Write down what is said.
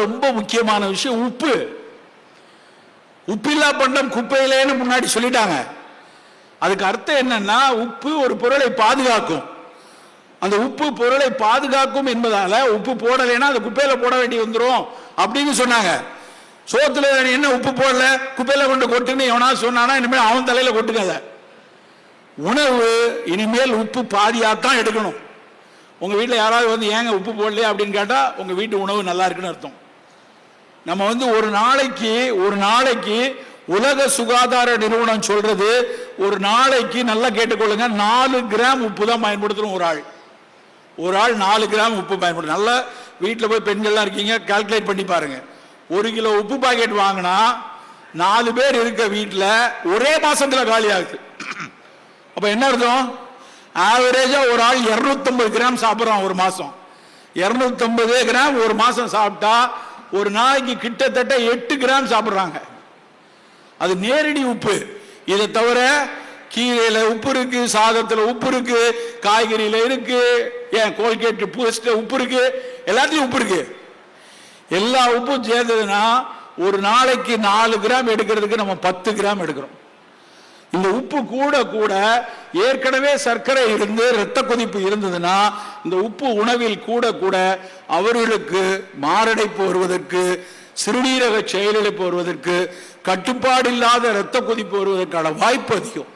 ரொம்ப முக்கியமான விஷயம் உப்பு. உப்பில்லா பண்டம் குப்பையிலேன்னு முன்னாடி சொல்லிட்டாங்க. அதுக்கு அர்த்தம் என்னன்னா உப்பு ஒரு பொருளை பாதுகாக்கும். அந்த உப்பு பொருளை பாதுகாக்கும் என்பதால உப்பு போடலைன்னா அந்த குப்பையில போட வேண்டி வந்துடும் அப்படின்னு சொன்னாங்க. சோத்துல என்ன உப்பு போடல? குப்பையில கொண்டு கொட்டுன்னு எவனா சொன்னானா இனிமேல் அவன் தலையில கொட்டுக்காத உணவு இனிமேல் உப்பு பாதியாத்தான் எடுக்கணும். உங்க வீட்டில் யாராவது வந்து ஏங்க உப்பு போடலையா? அப்படின்னு கேட்டா உங்க வீட்டு உணவு நல்லா இருக்குன்னு அர்த்தம். நம்ம வந்து ஒரு நாளைக்கு ஒரு நாளைக்கு உலக சுகாதார நிறுவனம் சொல்றது ஒரு நாளைக்கு நல்லா கேட்டுக்கொள்ளுங்க நாலு கிராம் உப்பு தான் பயன்படுத்தணும் ஒரு ஆள். ஒரு ஆள் நாலு கிராம் உப்பு பயன்படுத்தும் நல்லா வீட்டில் போய் பெண்கள்லாம் இருக்கீங்க கால்குலேட் பண்ணி பாருங்க. ஒரு கிலோ உப்பு பாக்கெட் வாங்கினா நாலு பேர் இருக்க வீட்டில் ஒரே மாசத்துல காலி ஆகுது. அப்போ என்ன அர்த்தம்? ஆவரேஜா ஒரு ஆள் 250 கிராம் சாப்பிட்றான் ஒரு மாசம். 250 கிராம் ஒரு மாசம் சாப்பிட்டா ஒரு நாளைக்கு கிட்டத்தட்ட எட்டு கிராம் சாப்பிட்றாங்க. அது நேரடி உப்பு. இதை தவிர கீரையில் உப்பு இருக்கு சாதத்தில் உப்பு இருக்கு காய்கறியில் இருக்கு ஏன் கோல்கேட் பூஸ்ட்டு உப்பு இருக்கு எல்லாத்தையும் உப்பு இருக்கு. எல்லா உப்பும் சேர்ந்ததுன்னா ஒரு நாளைக்கு நாலு கிராம் எடுக்கிறதுக்கு நம்ம பத்து கிராம் எடுக்கிறோம். இந்த உப்பு கூட கூட ஏற்கனவே சர்க்கரை இருந்து இரத்த கொதிப்பு இருந்ததுன்னா இந்த உப்பு உணவில் கூட கூட அவர்களுக்கு மாரடைப்பு வருவதற்கு சிறுநீரக செயலிழப்பு வருவதற்கு கட்டுப்பாடில்லாத இரத்த கொதிப்பு வருவதற்கான வாய்ப்பு அதிகம்.